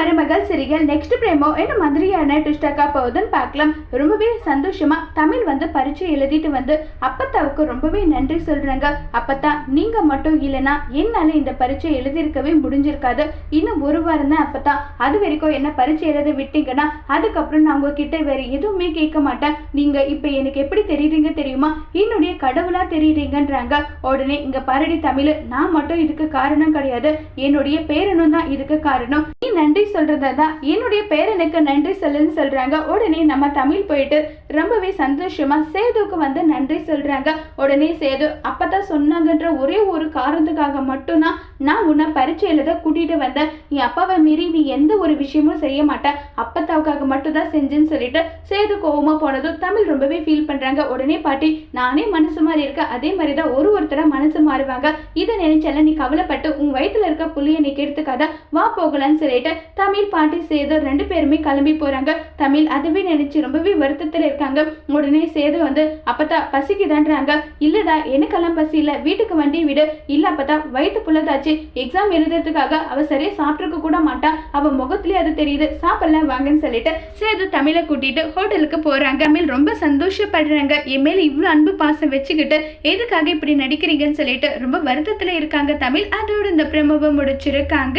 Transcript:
மருமகள் சிறிகள் நெக்ஸ்ட் பிரேமோ என்ன மாதிரியான ட்விஸ்டாக்கா போகுதுன்னு பார்க்கலாம். ரொம்பவே சந்தோஷமா தமிழ் வந்து பரீட்சை எழுதிட்டு வந்து அப்பத்தாவுக்கு ரொம்பவே நன்றி சொல்றாங்க. அப்பத்தா நீங்க மட்டும் இல்லைன்னா என்னால இந்த பரீட்சை எழுதியிருக்கவே முடிஞ்சிருக்காது. இன்னும் ஒரு வாரம் தான் அப்பத்தா. அது வரைக்கும் என்ன பரீட்சை எழுத விட்டீங்கன்னா அதுக்கப்புறம் நான் உங்ககிட்ட வேற எதுவுமே கேட்க மாட்டேன். நீங்க இப்ப எனக்கு எப்படி தெரியுறீங்க தெரியுமா? என்னுடைய கடவுளா தெரியுறீங்கன்றாங்க. உடனே இங்க பரடி தமிழ் நான் மட்டும் இதுக்கு காரணம் கிடையாது. என்னுடைய பேரனும் தான் இதுக்கு காரணம். நீ நன்றி சொல்றதா தான் என்னுடைய பேரனுக்கு நன்றி சொல்லுன்னு சொல்றாங்க. உடனே நம்ம தமிழ் போயிட்டு ரொம்பவே சந்தோஷமா சேதுவுக்கு வந்து நன்றி சொல்றாங்க. உடனே சேது அப்பதான் சொன்னாங்கன்ற ஒரே ஒரு காரணத்துக்காக மட்டும்தான் நான் உன்னை பரீட்சை எழுத கூட்டிகிட்டு வந்தேன். நீ அப்பாவை மீறி நீ எந்த ஒரு விஷயமும் செய்ய மாட்டேன். அப்பத்தாவுக்காக மட்டும்தான் செஞ்சேன்னு சொல்லிட்டு சேது கோவமாக போனதும் தமிழ் ரொம்பவே ஃபீல் பண்ணுறாங்க உடனே பாட்டி நானே மனசு மாதிரி இருக்க அதே மாதிரி தான் ஒரு ஒருத்தர மனசு மாறுவாங்க. இதை நினைச்சால நீ கவலைப்பட்டு உன் வயிற்றுல இருக்க புள்ளியை நீ கெடுத்துக்காத. வா போகலான்னு சொல்லிட்டு தமிழ் பாட்டி சேது ரெண்டு பேருமே கிளம்பி போகிறாங்க தமிழ் அதுவே நினைச்சு ரொம்பவே வருத்தத்தில் இருக்காங்க. உடனே சேது வந்து அப்பத்தா பசிக்குதான்றாங்க. இல்லைடா எனக்கெல்லாம் பசி இல்லை. வீட்டுக்கு வண்டி விடு. இல்லை அப்பத்தா வயிற்று புள்ளதாச்சு எக்ஸாம் எழுதுறதுக்காக அவ சரியா சாப்பிட்டுருக்க கூட மாட்டா. அவ முகத்துலயே அது தெரியுது. சாப்பிடலாம் வாங்கன்னு சொல்லிட்டு சேது தமிழை கூட்டிட்டு ஹோட்டலுக்கு போறாங்க. தமிழ் ரொம்ப சந்தோஷப்படுறாங்க. என் மேல இவ்வளவு அன்பு பாசம் வச்சுக்கிட்டு எதுக்காக இப்படி நடிக்கிறீங்கன்னு சொல்லிட்டு ரொம்ப வருத்தத்துல இருக்காங்க தமிழ். அதோட இந்த பிரமுகம் முடிச்சிருக்காங்க.